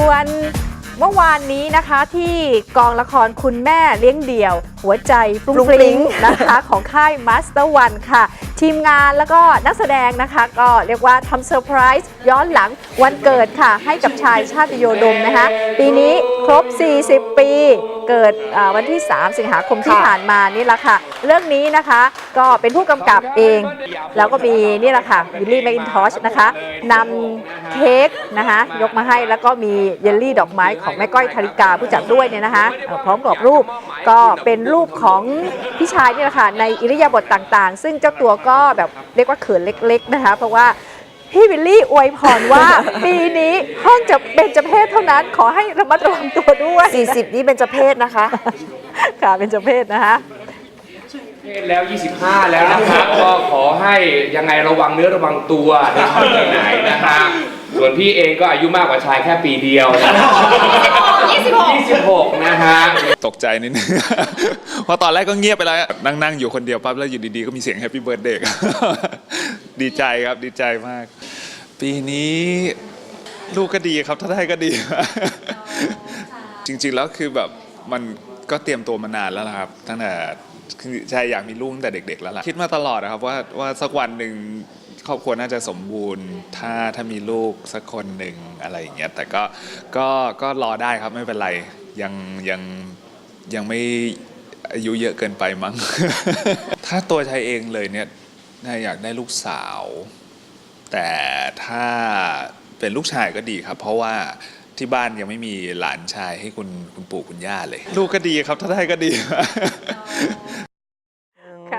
ส่วนเมื่อวานนี้นะคะที่กองละครคุณแม่เลี้ยงเดี่ยว หัวใจฟรุ้งฟรุ้งฟฟริ้ริ้งงนะคะของค่ายมาสเตอร์วันค่ะ ทีมงานแล้วก็นักแสดงนะคะ ก็เรียกว่าทำเซอร์ไพรส์ย้อนหลังวันเกิดค่ะ ให้กับชายชาติโยดมนะคะ ปีนี้ครบ 40 ปี เกิดอ่าวันที่ 3 สิงหาคมที่ค่ะผ่านมานี่แหละค่ะ เรื่องนี้นะคะ ก็เป็นผู้กำกับเอง แล้วก็มีนี่แหละค่ะวิลลี่แมกินทอชนะคะนำเค้กนะคะยกมาให้แล้วก็มีเยลลี่ดอกไม้ของแม่ก้อยธาริกาผู้จัดด้วยเนี่ยนะคะเอ่อพร้อมกับรูปก็เป็นรูปของพี่ชายนี่แหละค่ะในอิริยาบถต่างๆ ซึ่งเจ้าตัวก็แบบเรียกว่าเขินเล็ก ๆนะคะ เพราะว่าพี่วิลลี่อวยพรว่า ปีนี้ห้องจะเป็นจเพศเท่านั้นขอให้ระมัดระวังตัวด้วย 40 นี่เป็นเจเพศนะคะ ค่ะเป็นจเพศนะคะ เพศแล้ว 25 แล้วนะครับ ก็ขอให้ยังไงระวังเนื้อระวังตัวในช่องไหนๆนะฮะส่วนพี่เองก็อายุมากกว่าชายแค่ปีเดียว26 26นะฮะตกใจนิดนึง เพราะตอนแรกก็เงียบไปแล้ว นั่งนั่งอยู่คนเดียวปั๊บแล้วอยู่ดีๆ ก็มีเสียงแฮปปี้เบิร์ดเด็กดีใจครับดีใจมาก ปีนี้ลูกก็ดีครับ ถ้าได้ก็ดี จริง ๆ แล้วคือแบบมัน ก็เตรียมตัวมานานแล้วนะครับตั้งแต่คือใช่อยากมีลูกตั้งแต่เด็ก ๆ แล้วล่ะคิดมาตลอดนะครับว่าว่าสักวันหนึ่งครอบครัวน่าจะสมบูรณ์ ถ้าถ้ามีลูกสักคนหนึ่งอะไรอย่างเงี้ยแต่ก็ก็ก็รอได้ครับไม่เป็นไรยังยังยังไม่อายุเยอะเกินไปมั้ง ถ้าตัวชายเองเลยเนี่ยน่าอยากได้ลูกสาว แต่ถ้าเป็นลูกชายก็ดีครับ เพราะว่า ที่บ้านยังไม่มีหลานชายให้คุณคุณปู่คุณย่าเลย ลูกก็ดีครับ ถ้าได้ก็ดี ค่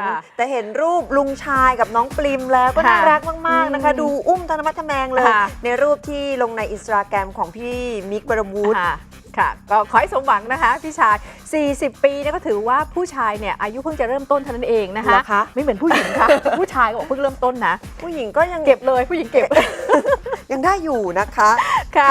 ะ แต่เห็นรูปลุงชายกับน้องปริมแล้วก็ค่ะน่ารักมาก ๆ นะคะ อืมดูอุ้มธนมัตทแมงเลย ค่ะ ในรูปที่ลงในอินสตาแกรมของพี่มิกบรมวุฒิ ค่ะค่ะ ก็ขอให้สมหวังนะคะ พี่ชาย 40 ปีเนี่ยก็ถือว่าผู้ชายเนี่ยอายุเพิ่งจะเริ่มต้นเท่านั้นเองนะคะเหรอคะ ไม่เหมือนผู้หญิงค่ะ ผู้ชายก็บอกเพิ่งเริ่มต้นนะ ผู้หญิงก็ยังเก็บเลยผู้หญิงเก็บ ยังได้อยู่นะคะ ค่ะ